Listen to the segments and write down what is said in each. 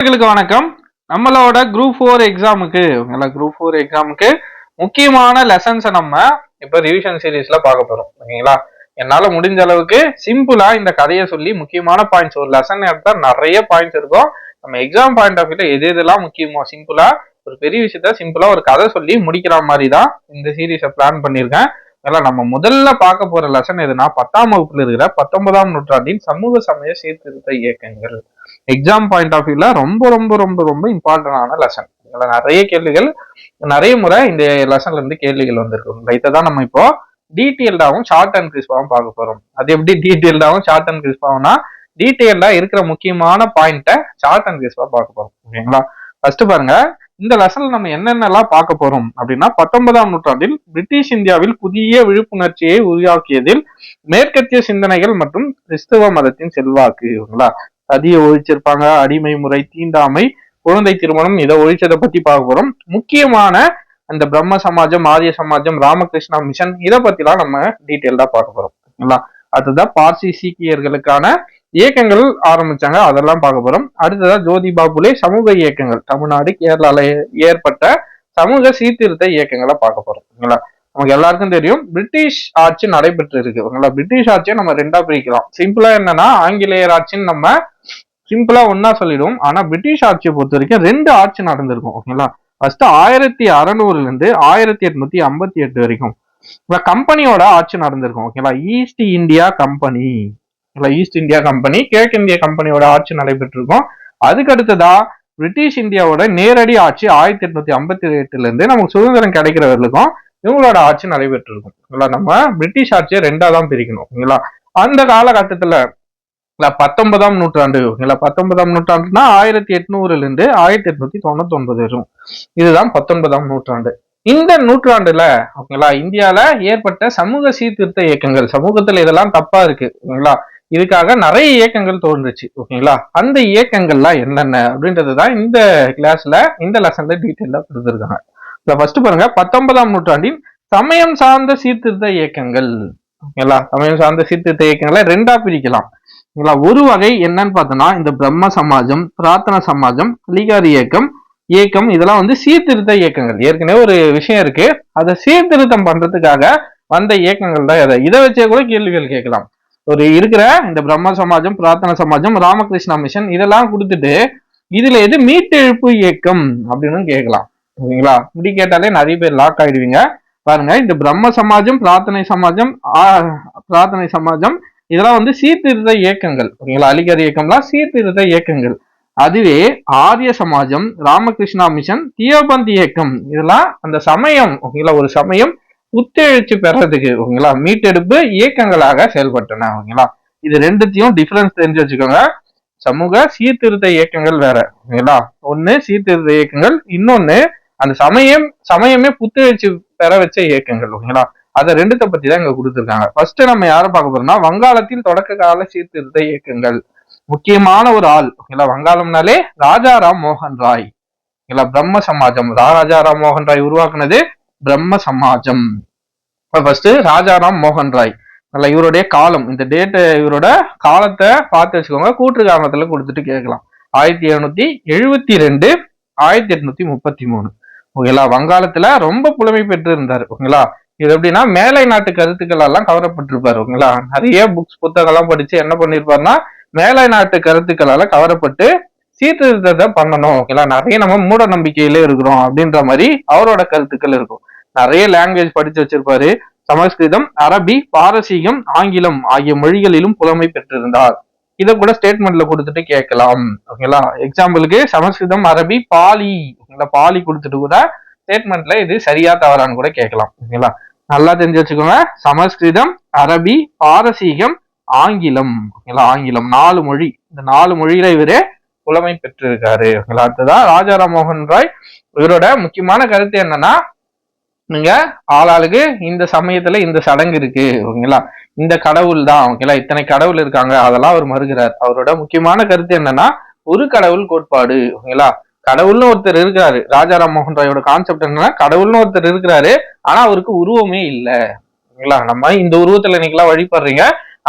நண்பர்களுக்கு வணக்கம். நம்மளோட குரூப் ஃபோர் எக்ஸாமுக்கு குரூப் ஃபோர் எக்ஸாமுக்கு முக்கியமான லெசன்ஸை நம்ம இப்போ ரிவிஷன் சீரீஸ்ல பார்க்க போறோம். ஓகேங்களா என்னால முடிஞ்ச அளவுக்கு சிம்பிளா இந்த கதையை சொல்லி முக்கியமான பாயிண்ட்ஸ் ஒரு லெசன் எடுத்தா நிறைய பாயிண்ட்ஸ் இருக்கும். நம்ம எக்ஸாம் பாயிண்ட் ஆஃப் வியூல எது எதெல்லாம் முக்கியமோ சிம்பிளா ஒரு பெரிய விஷயத்த சிம்பிளா ஒரு கதை சொல்லி முடிக்கிற மாதிரி தான் இந்த சீரீஸை பிளான் பண்ணியிருக்கேன். அதனால நம்ம முதல்ல பார்க்க போற லெசன் எதுனா பத்தாம் வகுப்புல இருக்கிற பத்தொன்பதாம் நூற்றாண்டின் சமூக சமய சீர்திருத்த இயக்கங்கள். எக்ஸாம் பாயிண்ட் ஆஃப் வியூல ரொம்ப ரொம்ப ரொம்ப ரொம்ப இம்பார்ட்டன்டான லெசன் இதுல நிறைய கேள்விகள் நிறைய முறை இந்த லெசன்ல இருந்து கேள்விகள் வந்திருக்கும் இதை தான் நம்ம இப்போ டீட்டெயில்டாகவும் ஷார்ட் அண்ட் கிறிஸ்பாவும் பார்க்க போறோம். அது எப்படி டீட்டெயில்டாகவும் ஷார்ட் அண்ட் கிறிஸ்பாவும்னா டீட்டெயில்டா இருக்கிற முக்கியமான பாயிண்ட்டை ஷார்ட் அண்ட் கிறிஸ்பா பார்க்க போறோம். ஓகேங்களா? ஃபர்ஸ்ட் பாருங்க இந்த லெசன்ல நம்ம என்னென்னலாம் பார்க்க போறோம் அப்படின்னா பத்தொன்பதாம் நூற்றாண்டில் பிரிட்டிஷ் இந்தியாவில் புதிய விழிப்புணர்ச்சியை உருவாக்கியதில் மேற்கத்திய சிந்தனைகள் மற்றும் கிறிஸ்தவ மதத்தின் செல்வாக்கு ஓகேங்களா சதியை ஒழிச்சிருப்பாங்க அடிமை முறை தீண்டாமை குழந்தை திருமணம் இதை ஒழிச்சதை பத்தி பார்க்க போறோம். முக்கியமான அந்த பிரம்ம சமாஜம் ஆரிய சமாஜம் ராமகிருஷ்ணா மிஷன் இதை பத்திலாம் நம்ம டீட்டெயில்டா பார்க்க போறோம். ஓகேங்களா அதுதான் பார்சி சீக்கியர்களுக்கான இயக்கங்கள் ஆரம்பிச்சாங்க. அதெல்லாம் பார்க்க போறோம். அடுத்ததா ஜோதி பாபுலே சமூக இயக்கங்கள். தமிழ்நாடு கேரளால ஏற்பட்ட சமூக சீர்திருத்த இயக்கங்களை பார்க்க போறோம். ஓகேங்களா? நமக்கு எல்லாருக்கும் தெரியும். பிரிட்டிஷ் ஆட்சி நடைபெற்று இருக்கு ஓகேங்களா? பிரிட்டிஷ் ஆட்சியை நம்ம ரெண்டா பிரிக்கலாம். சிம்பிளா என்னன்னா ஆங்கிலேயர் ஆட்சின்னு நம்ம சிம்பிளா ஒன்னா சொல்லிடுவோம். ஆனா பிரிட்டிஷ் ஆட்சியை பொறுத்த வரைக்கும் ரெண்டு ஆட்சி நடந்திருக்கும். ஓகேங்களா? ஃபர்ஸ்ட் ஆயிரத்தி அறநூறுல இருந்து ஆயிரத்தி எட்நூத்தி ஐம்பத்தி எட்டு வரைக்கும். கம்பெனியோட ஆட்சி நடந்திருக்கும். ஓகேங்களா? East India Company East India Company கிழக்கு இந்திய கம்பெனியோட ஆட்சி நடைபெற்றிருக்கும். அதுக்கு அடுத்ததா பிரிட்டிஷ் இந்தியாவோட நேரடி ஆட்சி ஆயிரத்தி எட்நூத்தி ஐம்பத்தி எட்டுல இருந்து நமக்கு சுதந்திரம் கிடைக்கிறவர்களுக்கும் இவங்களோட ஆட்சி நடைபெற்றிருக்கும். ஓகேங்களா நம்ம பிரிட்டிஷ் ஆட்சியை ரெண்டா தான் பிரிக்கணும் ஓகேங்களா? அந்த காலகட்டத்துல பத்தொன்பதாம் நூற்றாண்டு ஓகேங்களா பத்தொன்பதாம் நூற்றாண்டுனா ஆயிரத்தி எட்நூறுல இருந்து ஆயிரத்தி எட்நூத்தி தொண்ணூத்தி ஒன்பது வரும். இதுதான் பத்தொன்பதாம் நூற்றாண்டு. இந்த நூற்றாண்டுல ஓகேங்களா இந்தியால ஏற்பட்ட சமூக சீர்திருத்த இயக்கங்கள் சமூகத்துல இதெல்லாம் தப்பா இருக்கு ஓகேங்களா? இதுக்காக நிறைய இயக்கங்கள் தோன்றுச்சு ஓகேங்களா? அந்த இயக்கங்கள்லாம் என்னென்ன அப்படின்றது தான் இந்த கிளாஸ்ல இந்த லெசன்ல டீட்டெயிலாக கொடுத்துருக்காங்க. இப்போ ஃபர்ஸ்ட் பாருங்க. பத்தொன்பதாம் நூற்றாண்டின் சமயம் சார்ந்த சீர்திருத்த இயக்கங்கள் ஓகேங்களா? சமயம் சார்ந்த சீர்திருத்த இயக்கங்களை ரெண்டா பிரிக்கலாம். ஓகேங்களா? ஒரு வகை என்னன்னு பார்த்தோம்னா இந்த பிரம்ம சமாஜம் பிரார்த்தன சமாஜம் அலிகார் இயக்கம் இயக்கம் இதெல்லாம் வந்து சீர்திருத்த இயக்கங்கள். ஏற்கனவே ஒரு விஷயம் இருக்கு. அதை சீர்திருத்தம் பண்றதுக்காக வந்த இயக்கங்கள் தான் இதை. இதை வச்சே கூட கேள்விகள் கேட்கலாம். ஒரு இருக்கிற இந்த பிரம்ம சமாஜம் பிரார்த்தன சமாஜம் ராமகிருஷ்ணா மிஷன் இதெல்லாம் கொடுத்துட்டு இதுல எது மீட்டெழுப்பு இயக்கம் அப்படின்னு கேட்கலாம். ஓகேங்களா இப்படி கேட்டாலே நிறைய பேர் லாக் ஆயிடுவீங்க. பாருங்க இந்த பிரம்ம சமாஜம் பிரார்த்தனை சமாஜம் பிரார்த்தனை சமாஜம் இதெல்லாம் வந்து சீர்திருத்த இயக்கங்கள். ஓகேங்களா அலிகர் இயக்கம்லாம் சீர்திருத்த இயக்கங்கள். அதுவே ஆரிய சமாஜம் ராமகிருஷ்ணா மிஷன் தியோபந்த் இயக்கம். இதெல்லாம் அந்த சமயம் ஓகேங்களா ஒரு சமயம் புத்தெழுச்சி பெறதுக்கு ஓகேங்களா? மீட்டெடுப்பு இயக்கங்களாக செயல்பட்டன ஓகேங்களா? இது ரெண்டுத்தையும் டிஃபரன்ஸ் தெரிஞ்சு வச்சுக்கோங்க. சமூக சீர்திருத்த இயக்கங்கள் வேற ஓகேங்களா? ஒண்ணு சீர்திருத்த இயக்கங்கள் இன்னொன்னு அந்த சமயம் சமயமே புத்துணர்ச்சி பெற வச்ச இயக்கங்கள் ஓகேங்களா? அதை ரெண்டுத்த பத்தி தான் இங்க கொடுத்துருக்காங்க. ஃபர்ஸ்ட் நம்ம யாரை பார்க்க போறோம்னா வங்காளத்தில் தொடக்க கால சீர்திருத்த இயக்கங்கள். முக்கியமான ஒரு ஆள் ஓகேங்களா? வங்காளம்னாலே ராஜாராம் மோகன் ராய் ஓகேங்களா? பிரம்ம சமாஜம் ராஜாராம் மோகன் ராய் உருவாக்குனது பிரம்ம சமாஜம். ஃபர்ஸ்ட் ராஜாராம் மோகன் ராய். நல்ல இவருடைய காலம். இந்த டேட்டு இவரோட காலத்தை பார்த்து வச்சுக்கோங்க. கூற்று காரணத்துல கொடுத்துட்டு கேட்கலாம். ஆயிரத்தி எழுநூத்தி எழுபத்தி ரெண்டு ஆயிரத்தி எட்நூத்தி முப்பத்தி மூணு. ஓகேங்களா? வங்காளத்துல ரொம்ப புலமை பெற்று இருந்தாரு ஓகேங்களா? இது எப்படின்னா மேலை நாட்டு கருத்துக்கள் எல்லாம் கவரப்பட்டிருப்பாரு. ஓகேங்களா? நிறைய புக்ஸ் புத்தகம்லாம் படிச்சு என்ன பண்ணிருப்பாருன்னா மேலை நாட்டு கருத்துக்களால கவரப்பட்டு சீர்திருத்தத்தை பண்ணணும். ஓகேங்களா? நிறைய நம்ம மூட நம்பிக்கையிலே இருக்கிறோம் அப்படின்ற மாதிரி அவரோட கருத்துக்கள் இருக்கும். நிறைய லாங்குவேஜ் படிச்சு வச்சிருப்பாரு. சமஸ்கிருதம் அரபி பாரசீகம் ஆங்கிலம் ஆகிய மொழிகளிலும் புலமை பெற்றிருந்தார். இதை கூட ஸ்டேட்மெண்ட்ல கொடுத்துட்டு கேட்கலாம். ஓகேங்களா? எக்ஸாம்பிளுக்கு சமஸ்கிருதம் அரபி பாலி. ஓகேங்களா? பாலி கொடுத்துட்டு கூட ஸ்டேட்மெண்ட்ல இது சரியா தவறான்னு கூட கேட்கலாம். ஓகேங்களா? நல்லா தெரிஞ்சு வச்சுக்கோங்க. சமஸ்கிருதம் அரபி பாரசீகம் ஆங்கிலம். ஓகேங்களா? ஆங்கிலம். நாலு மொழி. இந்த நாலு மொழியில இவரு புலமை பெற்றிருக்காரு. ஓகேங்களா? அடுத்ததான் ராஜாராம் மோகன் ராய். இவரோட முக்கியமான கருத்து என்னன்னா நீங்க ஆளாளுக்கு இந்த சமயத்துல இந்த சடங்கு இருக்கு ஓகேங்களா? இந்த கடவுள் தான் ஓகேங்களா? இத்தனை கடவுள் இருக்காங்க அதெல்லாம் அவர் மறுக்கிறார். அவரோட முக்கியமான கருத்து என்னன்னா ஒரு கடவுள் கோட்பாடு ஓகேங்களா? கடவுள்னு ஒருத்தர் இருக்கிறாரு. ராஜாராம் மோகன் ராயோட கான்செப்ட் என்னன்னா கடவுள்னு ஒருத்தர் இருக்கிறாரு ஆனா அவருக்கு உருவமே இல்லை ஓகேங்களா? நம்ம இந்த உருவத்துல இன்னைக்கெல்லாம் வழிபடுறீங்க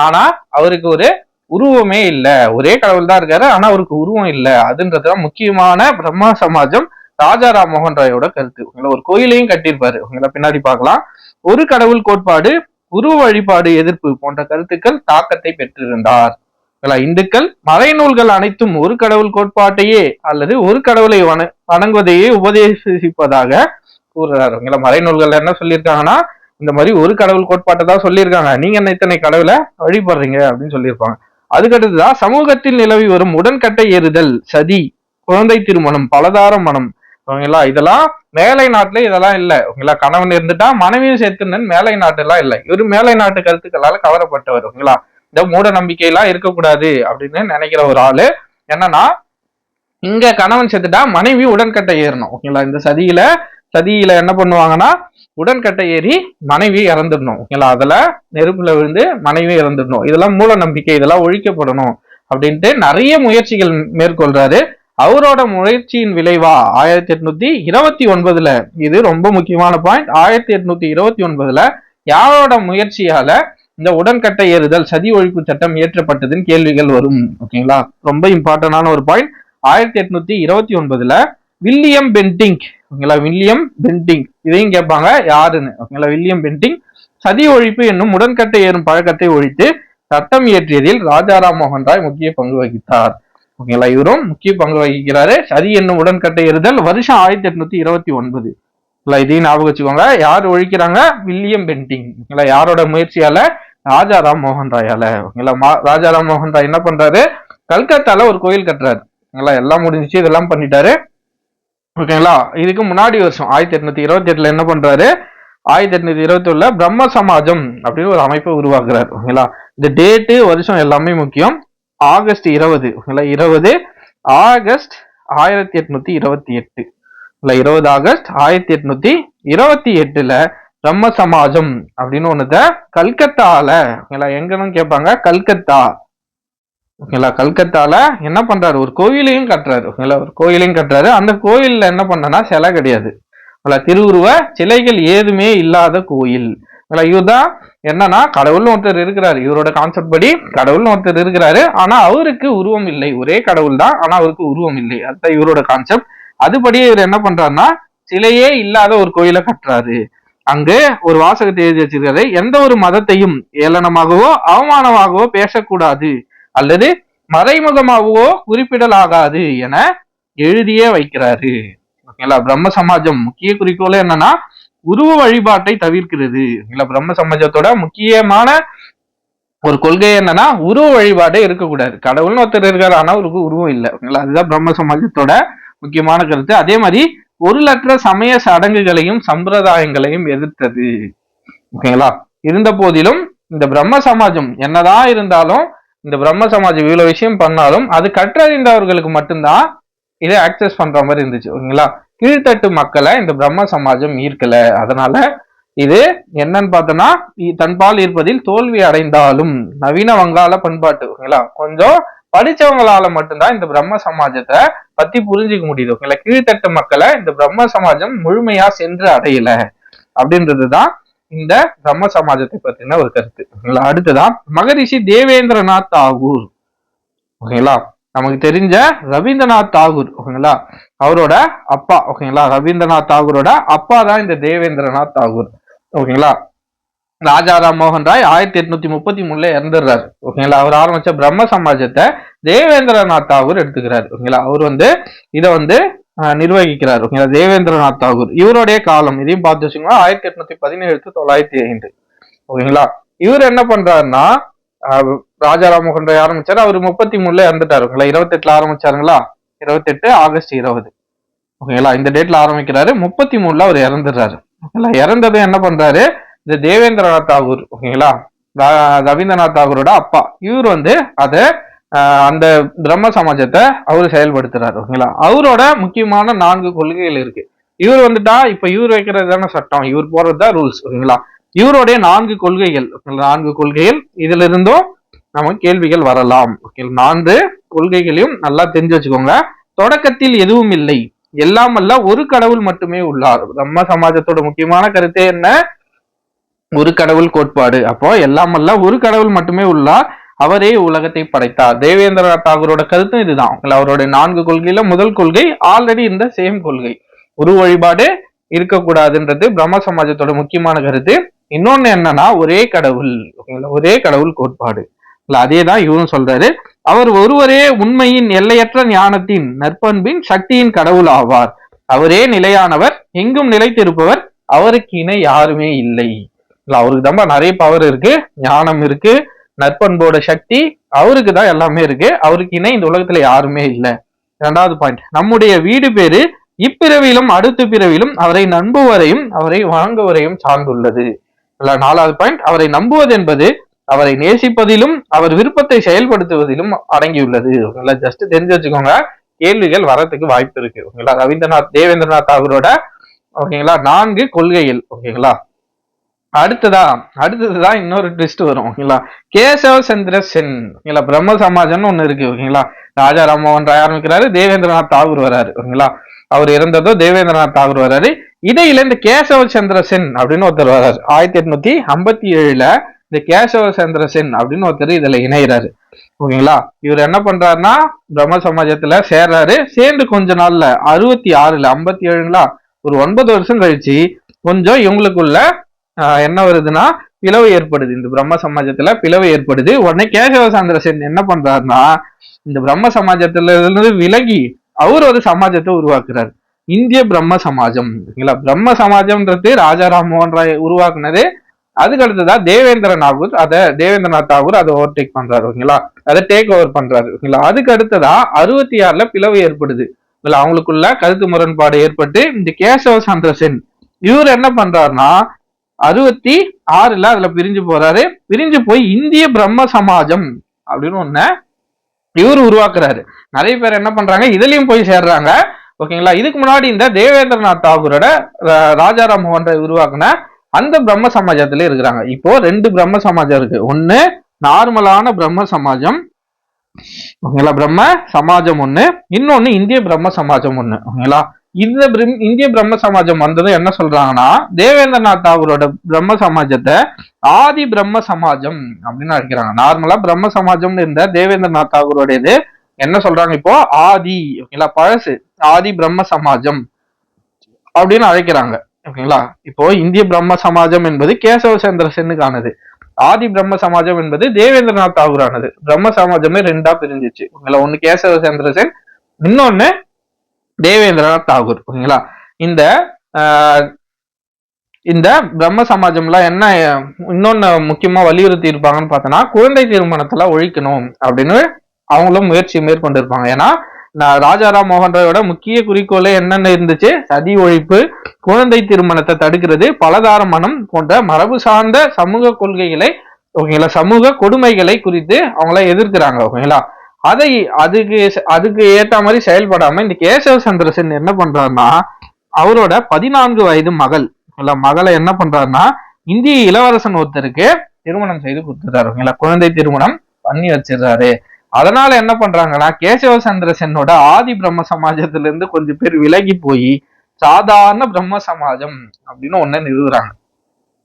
ஆனா அவருக்கு ஒரு உருவமே இல்லை. ஒரே கடவுள் தான் இருக்காரு ஆனா அவருக்கு உருவம் இல்லை. அதுன்றதுதான் முக்கியமான பிரம்மா சமாஜம் ராஜா ராம் மோகன் ராயோட கருத்து. உங்களை ஒரு கோயிலையும் கட்டியிருப்பாரு. உங்களை பின்னாடி பார்க்கலாம். ஒரு கடவுள் கோட்பாடு உருவ வழிபாடு எதிர்ப்பு போன்ற கருத்துக்கள் தாக்கத்தை பெற்றிருந்தார். இந்துக்கள் இந்துக்கள் மறைநூல்கள் அனைத்தும் ஒரு கடவுள் கோட்பாட்டையே அல்லது ஒரு கடவுளை வண வணங்குவதையே உபதேசிப்பதாக கூறுறாரு உங்களை மறைநூல்கள் என்ன சொல்லியிருக்காங்கன்னா இந்த மாதிரி ஒரு கடவுள் கோட்பாட்டை தான் சொல்லியிருக்காங்க. நீங்க என்ன இத்தனை கடவுளை வழிபடுறீங்க அப்படின்னு சொல்லியிருப்பாங்க. அதுக்கடுத்துதான் சமூகத்தில் நிலவி வரும் உடன்கட்டை ஏறுதல் சதி குழந்தை திருமணம் பலதார மனம் ஓகேங்களா? இதெல்லாம் மேலை நாட்டுல இதெல்லாம் இல்லை. ஓகேங்களா? கணவன் இருந்துட்டா மனைவியும் சேர்த்துனன் மேலை நாட்டுலாம் இல்லை. இவரு மேலை நாட்டு கருத்துக்களால கவரப்பட்டவர். ஓகேங்களா? இந்த மூட நம்பிக்கையெல்லாம் இருக்கக்கூடாது அப்படின்னு நினைக்கிற ஒரு ஆளு. என்னன்னா இங்க கணவன் செத்துட்டா மனைவி உடன்கட்டை ஏறணும். ஓகேங்களா? இந்த சதியில சதியில என்ன பண்ணுவாங்கன்னா உடன்கட்டை ஏறி மனைவி இறந்துடணும். ஓகேங்களா? அதுல நெருப்புல விழுந்து மனைவி இறந்துடணும். இதெல்லாம் மூட நம்பிக்கை. இதெல்லாம் ஒழிக்கப்படணும். அப்படின்ட்டு நிறைய முயற்சிகள் மேற்கொள்றாரு. அவரோட முயற்சியின் விளைவா? ஆயிரத்தி எட்நூத்தி இருபத்தி ஒன்பதுல. இது ரொம்ப முக்கியமான பாயிண்ட் ஆயிரத்தி எட்நூத்தி இருபத்தி ஒன்பதுல யாரோட முயற்சியால இந்த உடன்கட்டை ஏறுதல் சதி ஒழிப்பு சட்டம் இயற்றப்பட்டதுன்னு கேள்விகள் வரும். ஓகேங்களா ரொம்ப இம்பார்ட்டன்டான ஒரு பாயிண்ட் ஆயிரத்தி எட்நூத்தி இருபத்தி ஒன்பதுல வில்லியம் பென்டிங். ஓகேங்களா வில்லியம் பென்டிங். இதையும் கேட்பாங்க யாருன்னு. ஓகேங்களா வில்லியம் பென்டிங். சதி ஒழிப்பு என்னும் உடன்கட்டை ஏறும் பழக்கத்தை ஒழித்து சட்டம் இயற்றியதில் ராஜாராம் மோகன் ராய் முக்கிய பங்கு வகித்தார். ஓகேங்களா இவரும் முக்கிய பங்கு வகிக்கிறாரு. சதி என்னும் உடன்கட்டை ஏறுதல் வருஷம் ஆயிரத்தி எட்நூத்தி இருபத்தி ஒன்பது. இல்ல இதையும் ஞாபகம் வச்சுக்கோங்க. யார் ஒழிக்கிறாங்க? வில்லியம் பென்டிங் ஓகேங்களா யாரோட முயற்சியால? ராஜாராம் மோகன் ராயால ஓகேங்களா ராஜாராம் மோகன் ராய் என்ன பண்றாரு? கல்கத்தால ஒரு கோயில் கட்டுறாரு. ஓகேங்களா எல்லாம் முடிஞ்சிச்சு. இதெல்லாம் பண்ணிட்டாரு. ஓகேங்களா இதுக்கு முன்னாடி வருஷம் ஆயிரத்தி எட்நூத்தி இருபத்தி எட்டுல என்ன பண்றாரு? ஆயிரத்தி எட்நூத்தி இருபத்தி ஒண்ணுல பிரம்ம சமாஜம் அப்படின்னு ஒரு அமைப்பை உருவாக்குறாரு. ஓகேங்களா இந்த டேட்டு வருஷம் எல்லாமே முக்கியம். ஆகஸ்ட் இருபது இருபது ஆகஸ்ட் ஆயிரத்தி எட்நூத்தி இருபத்தி எட்டு. இல்ல இருபது ஆகஸ்ட் ஆயிரத்தி எட்நூத்தி இருபத்தி எட்டுல பிரம்ம சமாஜம் அப்படின்னு ஒண்ணுத கல்கத்தால ஓகேங்களா எங்கன்னு கேட்பாங்க கல்கத்தா. ஓகேங்களா கல்கத்தால என்ன பண்றாரு? ஒரு கோயிலையும் கட்டுறாரு. ஓகேங்களா ஒரு கோயிலையும் கட்டுறாரு. அந்த கோயில்ல என்ன பண்ணனா சிலை கிடையாது. ஓகேங்களா திருவுருவ சிலைகள் ஏதுமே இல்லாத கோயில். ஓகேங்களா இவர்தான் என்னன்னா கடவுள்னு ஒருத்தர் இருக்கிறாரு. இவரோட கான்செப்ட் படி கடவுள்னு ஒருத்தர் இருக்கிறாரு. ஆனா அவருக்கு உருவம் இல்லை. ஒரே கடவுள் தான். ஆனா அவருக்கு உருவம் இல்லை. அதுதான் இவரோட கான்செப்ட் அதுபடியே இவர் என்ன பண்றாருன்னா சிலையே இல்லாத ஒரு கோயிலை கட்டுறாரு. அங்கு ஒரு வாசகத்தை எழுதி வச்சிருக்காரு. எந்த ஒரு மதத்தையும் ஏளனமாகவோ அவமானமாகவோ பேசக்கூடாது. அல்லது மறைமுகமாகவோ குறிப்பிடலாகாது என எழுதியே வைக்கிறாரு. ஓகேங்களா? பிரம்ம சமாஜம் முக்கிய குறிக்கோள் என்னன்னா உருவ வழிபாட்டை தவிர்க்கிறது. இல்ல பிரம்ம சமாஜத்தோட முக்கியமான ஒரு கொள்கை என்னன்னா உருவ வழிபாடே இருக்கக்கூடாது. கடவுள்னு ஒருத்தர் இருக்காரு ஆனா அவருக்கு உருவம் இல்லை. அதுதான் பிரம்ம சமாஜத்தோட முக்கியமான கருத்து. அதே மாதிரி பொருளற்ற சமய சடங்குகளையும் சம்பிரதாயங்களையும் எதிர்த்தது. ஓகேங்களா? இருந்த போதிலும் இந்த பிரம்ம சமாஜம் என்னதான் இருந்தாலும் இந்த பிரம்ம சமாஜம் இவ்வளவு விஷயம் பண்ணாலும் அது கற்றறிந்தவர்களுக்கு மட்டும்தான் இதை ஆக்சஸ் பண்ற மாதிரி இருந்துச்சு. ஓகேங்களா? கீழ்த்தட்டு மக்களை இந்த பிரம்ம சமாஜம் ஈர்க்கல. அதனால இது என்னன்னு பார்த்தோம்னா தன்பால் இருப்பதில் தோல்வி அடைந்தாலும் நவீன வங்காள பண்பாட்டு ஓகேங்களா? கொஞ்சம் படிச்சவங்களால மட்டும்தான் இந்த பிரம்ம சமாஜத்தை பத்தி புரிஞ்சுக்க முடியுது. ஓகேங்களா? கீழ்த்தட்டு மக்களை இந்த பிரம்ம சமாஜம் முழுமையா சென்று அடையல அப்படின்றதுதான் இந்த பிரம்ம சமாஜத்தை பத்தின ஒரு கருத்து. ஓகேங்களா? அடுத்ததான் மகரிஷி தேவேந்திரநாத் தாகூர். ஓகேங்களா? நமக்கு தெரிஞ்ச ரவீந்திரநாத் தாகூர் ஓகேங்களா? அவரோட அப்பா ஓகேங்களா? ரவீந்திரநாத் தாகூரோட அப்பா தான் இந்த தேவேந்திரநாத் தாகூர் ஓகேங்களா? ராஜாராம் மோகன் ராய் ஆயிரத்தி எட்நூத்தி முப்பத்தி மூணுல இறந்துடுறாரு ஓகேங்களா? அவர் ஆரம்பிச்ச பிரம்ம சமாஜத்தை தேவேந்திரநாத் தாகூர் எடுத்துக்கிறாரு ஓகேங்களா? அவர் வந்து இதை வந்து நிர்வகிக்கிறார் ஓகேங்களா? தேவேந்திரநாத் தாகூர். இவருடைய காலம் இதையும் பார்த்து வச்சுக்கோங்க. ஆயிரத்தி எட்நூத்தி பதினேழு தொள்ளாயிரத்தி ஐந்து ஓகேங்களா? இவர் என்ன பண்றாருன்னா ஆஹ், ராஜாராம் மோகன் ராய் ஆரம்பிச்சாரு. அவர் முப்பத்தி மூணுல இறந்துட்டாரு. ஓகேங்களா? இருபத்தெட்டுல ஆரம்பிச்சாருங்களா? இருபத்தெட்டு ஆகஸ்ட் இருபது. ஓகேங்களா? இந்த டேட்ல ஆரம்பிக்கிறாரு. முப்பத்தி மூணுல அவர் இறந்துடுறாரு. ஓகேங்களா? இறந்தது என்ன பண்றாரு? இந்த தேவேந்திரநாத் தாகூர். ஓகேங்களா? ரவீந்திரநாத் தாகூரோட அப்பா. இவர் வந்து அதை அந்த பிரம்ம சமாஜத்தை அவர் செயல்படுத்துறாரு. ஓகேங்களா? அவரோட முக்கியமான நான்கு கொள்கைகள் இருக்கு. இவர் வந்துட்டா இப்ப இவர் வைக்கிறது தானே சட்டம். இவர் போறது தான் ரூல்ஸ் ஓகேங்களா? இவருடைய நான்கு கொள்கைகள். நான்கு கொள்கைகள். இதுல இருந்தும் நமக்கு கேள்விகள் வரலாம். ஓகே நான்கு கொள்கைகளையும் நல்லா தெரிஞ்சு வச்சுக்கோங்க. தொடக்கத்தில் எதுவும் இல்லை. எல்லாம் அல்ல ஒரு கடவுள் மட்டுமே உள்ளார். பிரம்ம சமாஜத்தோட முக்கியமான கருத்தே என்ன? ஒரு கடவுள் கோட்பாடு. அப்போ எல்லாம் அல்ல ஒரு கடவுள் மட்டுமே உள்ளார். அவரே உலகத்தை படைத்தார். தேவேந்திரநாத் தாகூரோட கருத்தும் இதுதான். அவருடைய நான்கு கொள்கையில முதல் கொள்கை ஆல்ரெடி இருந்த சேம் கொள்கை. உரு வழிபாடு இருக்கக்கூடாதுன்றது பிரம்ம சமாஜத்தோட முக்கியமான கருத்து. இன்னொன்னு என்னன்னா ஒரே கடவுள். ஓகேங்களா? ஒரே கடவுள் கோட்பாடு. அதே தான் இவரும் சொல்றாரு. அவர் ஒருவரே உண்மையின் எல்லையற்ற ஞானத்தின் நற்பண்பின் சக்தியின் கடவுள் ஆவார். அவரே நிலையானவர் எங்கும் நிலைத்திருப்பவர் அவருக்கு இணை யாருமே இல்லை. அவருக்கு தான் நிறைய பவர் இருக்கு ஞானம் இருக்கு நற்பண்போட சக்தி அவருக்கு தான் எல்லாமே இருக்கு. அவருக்கு இணை இந்த உலகத்துல யாருமே இல்லை. இரண்டாவது பாயிண்ட் நம்முடைய வீடு பேரு இப்பிறவிலும் அடுத்த பிறவிலும் அவரை நம்புவரையும் அவரை வணங்குவரையும் சார்ந்துள்ளது. நாலாவது பாயிண்ட் அவரை நம்புவது என்பது அவரை நேசிப்பதிலும் அவர் விருப்பத்தை செயல்படுத்துவதிலும் அடங்கியுள்ளது. நல்லா ஜஸ்ட் தெரிஞ்சு வச்சுக்கோங்க கேள்விகள் வரத்துக்கு வாய்ப்பு இருக்கு. ஓகேங்களா? ரவீந்திரநாத் தேவேந்திரநாத் தாகூரோட ஓகேங்களா? நான்கு கொள்கைகள். ஓகேங்களா? அடுத்ததா அடுத்ததுதான் இன்னொரு ட்விஸ்ட் வரும். ஓகேங்களா? கேசவ சந்திர சென் ஓகேங்களா? பிரம்ம சமாஜம்னு ஒண்ணு இருக்கு. ஓகேங்களா? ராஜா ராம்மோகன் ராய் ஆரம்பிக்கிறாரு தேவேந்திரநாத் தாகூர் வராரு. ஓகேங்களா? அவர் இறந்ததோ தேவேந்திரநாத் தாகூர் வராரு. இடையில இந்த கேசவ சந்திர சென் அப்படின்னு ஒருத்தர் வராரு. ஆயிரத்தி எட்நூத்தி ஐம்பத்தி ஏழுல இந்த கேசவ சந்திர சென் அப்படின்னு ஒருத்தர் இதுல இணைகிறாரு ஓகேங்களா? இவர் என்ன பண்றாருன்னா பிரம்ம சமாஜத்துல சேர்றாரு. சேர்ந்து கொஞ்ச நாள்ல அறுபத்தி ஆறுல ஐம்பத்தி ஏழுங்களா ஒரு ஒன்பது வருஷம் கழிச்சு கொஞ்சம் இவங்களுக்குள்ள என்ன வருதுன்னா பிளவு ஏற்படுது. இந்த பிரம்ம சமாஜத்துல பிளவு ஏற்படுது. உடனே கேசவ சந்திர சென் என்ன பண்றாருன்னா இந்த பிரம்ம சமாஜத்துல இருந்து விலகி அவர் ஒரு சமாஜத்தை உருவாக்குறாரு. இந்திய பிரம்ம சமாஜம். ஓகேங்களா? பிரம்ம சமாஜம்ன்றது ராஜா ராம்மோகன் ராய் உருவாக்குனது அதுக்கு அடுத்ததான் தேவேந்திர நாகூர் அதை தேவேந்திரநாத் தாகூர் அதை ஓவர்டேக் பண்றாரு ஓகேங்களா? அதை டேக் ஓவர் பண்றாரு ஓகேங்களா? அதுக்கு அடுத்ததா அறுபத்தி ஆறுல பிளவு ஏற்படுது. அவங்களுக்குள்ள கருத்து முரண்பாடு ஏற்பட்டு இந்த கேசவ சந்திர சென் இவர் என்ன பண்றாருன்னா அறுபத்தி ஆறுல அதுல பிரிஞ்சு போறாரு. பிரிஞ்சு போய் இந்திய பிரம்ம சமாஜம் அப்படின்னு ஒண்ணு இவர் உருவாக்குறாரு. நிறைய பேர் என்ன பண்றாங்க இதுலயும் போய் சேர்றாங்க. ஓகேங்களா? இதுக்கு முன்னாடி இந்த தேவேந்திரநாத் தாகூரோட ரா- ராஜாராம் மோகன் உருவாக்குன அந்த பிரம்ம சமாஜத்துல இருக்கிறாங்க. இப்போ ரெண்டு பிரம்ம சமாஜம் இருக்கு. ஒண்ணு நார்மலான பிரம்ம சமாஜம். ஓகேங்களா? பிரம்ம சமாஜம் ஒண்ணு. இன்னொன்னு இந்திய பிரம்ம சமாஜம் ஒண்ணு. ஓகேங்களா? இந்த பிரம்- இந்திய பிரம்ம சமாஜம் வந்ததும் என்ன சொல்றாங்கன்னா தேவேந்திரநாத் தாகூரோட பிரம்ம சமாஜத்தை ஆதி பிரம்ம சமாஜம் அப்படின்னு அழைக்கிறாங்க. நார்மலா பிரம்ம சமாஜம்னு இருந்த தேவேந்திரநாத் தாகூரோட இது என்ன சொல்றாங்க இப்போ? ஆதி. ஓகேங்களா? பழசு. ஆதி பிரம்ம சமாஜம் அப்படின்னு அழைக்கிறாங்க. ஓகேங்களா? இப்போ இந்திய பிரம்ம சமாஜம் என்பது கேசவ சந்திர சென்னுக்கானது. ஆதி பிரம்ம சமாஜம் என்பது தேவேந்திரநாத் தாகூரானது. பிரம்ம சமாஜமே ரெண்டா பிரிஞ்சிச்சு. ஓகேங்களா? ஒண்ணு கேசவ சந்திர சென் இன்னொன்னு தேவேந்திரநாத் தாகூர். ஓகேங்களா? இந்த இந்த பிரம்ம சமாஜம்லாம் என்ன இன்னொன்னு முக்கியமா வலியுறுத்தி இருப்பாங்கன்னு பார்த்தோன்னா குழந்தை திருமணத்துல ஒழிக்கணும் அப்படின்னு அவங்களும் முயற்சி மேற்கொண்டிருப்பாங்க. ஏன்னா ராஜாராம் மோகன் ராயோட முக்கிய குறிக்கோளே என்னென்ன இருந்துச்சு? சதி ஒழிப்பு குழந்தை திருமணத்தை தடுக்கிறது பலதார மனம் போன்ற மரபு சார்ந்த சமூக கொள்கைகளை ஓகேங்களா சமூக கொடுமைகளை குறித்து அவங்கள எதிர்க்கிறாங்க ஓகேங்களா? அதை அதுக்கு அதுக்கு ஏத்த மாதிரி செயல்படாம இந்த கேசவ சந்திரசன் என்ன பண்றாருன்னா அவரோட பதினான்கு வயது மகள் இல்ல மகளை என்ன பண்றாருன்னா இந்திய இளவரசன் ஒருத்தருக்கு திருமணம் செய்து கொடுத்துறாரு ஓகேங்களா குழந்தை திருமணம் பண்ணி வச்சிடுறாரு. அதனால என்ன பண்றாங்கன்னா கேசவ சந்திர சென்னோட ஆதி பிரம்ம சமாஜத்துல இருந்து கொஞ்சம் பேர் விலகி போய் சாதாரண பிரம்ம சமாஜம் அப்படின்னு ஒன்னு நிறுவுறாங்க.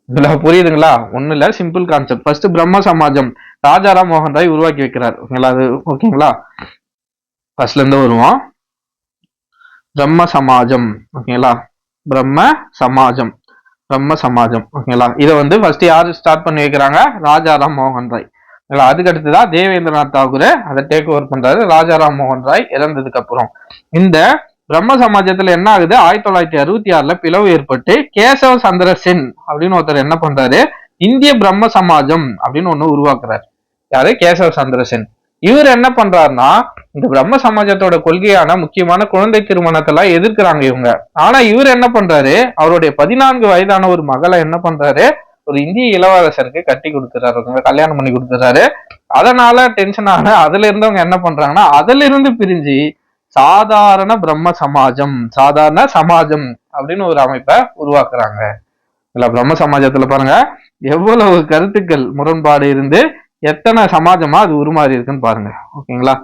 இதுல புரியுதுங்களா? ஒண்ணு இல்ல சிம்பிள் கான்செப்ட் ஃபர்ஸ்ட் பிரம்ம சமாஜம் ராஜாராம் மோகன் ராய் உருவாக்கி வைக்கிறார். ஓகேங்களா? அது ஓகேங்களா? ஃபர்ஸ்ட்ல இருந்து வருவோம். பிரம்ம சமாஜம். ஓகேங்களா? பிரம்ம சமாஜம். பிரம்ம சமாஜம். ஓகேங்களா? இதை வந்து ஃபர்ஸ்ட் யாரு ஸ்டார்ட் பண்ணி வைக்கிறாங்க? ராஜாராம் மோகன் ராய். இல்லை அதுக்கடுத்துதான் தேவேந்திரநாத் தாகூர் அதை டேக் ஓவர் பண்றாரு. ராஜாராம் மோகன் ராய் இறந்ததுக்கு அப்புறம். இந்த பிரம்ம சமாஜத்துல என்ன ஆகுது? ஆயிரத்தி தொள்ளாயிரத்தி அறுபத்தி ஆறுல பிளவு ஏற்பட்டு கேசவ சந்திர சென் அப்படின்னு ஒருத்தர் என்ன பண்றாரு? இந்திய பிரம்ம சமாஜம் அப்படின்னு ஒண்ணு உருவாக்குறாரு. யாரு? கேசவ சந்திர சென் இவர் என்ன பண்றாருன்னா இந்த பிரம்ம சமாஜத்தோட கொள்கையான முக்கியமான குழந்தை திருமணத்தெல்லாம் எதிர்க்கிறாங்க இவங்க. ஆனா இவர் என்ன பண்றாரு? அவருடைய பதினான்கு வயதான ஒரு மகளை என்ன பண்றாரு? ஒரு இந்திய இளவரசருக்கு கட்டி கொடுத்துறாரு கல்யாணம் பண்ணி கொடுத்துறாரு. அதனால டென்ஷன் ஆன அதுல இருந்தவங்க என்ன பண்றாங்கன்னா அதுல இருந்து பிரிஞ்சு சாதாரண பிரம்ம சமாஜம் சாதாரண சமாஜம் அப்படின்னு ஒரு அமைப்பை உருவாக்குறாங்க. இல்ல பிரம்ம சமாஜத்துல பாருங்க எவ்வளவு கருத்துக்கள் முரண்பாடு இருந்து எத்தனை சமாஜமா அது உருமாறி இருக்குன்னு பாருங்க. ஓகேங்களா?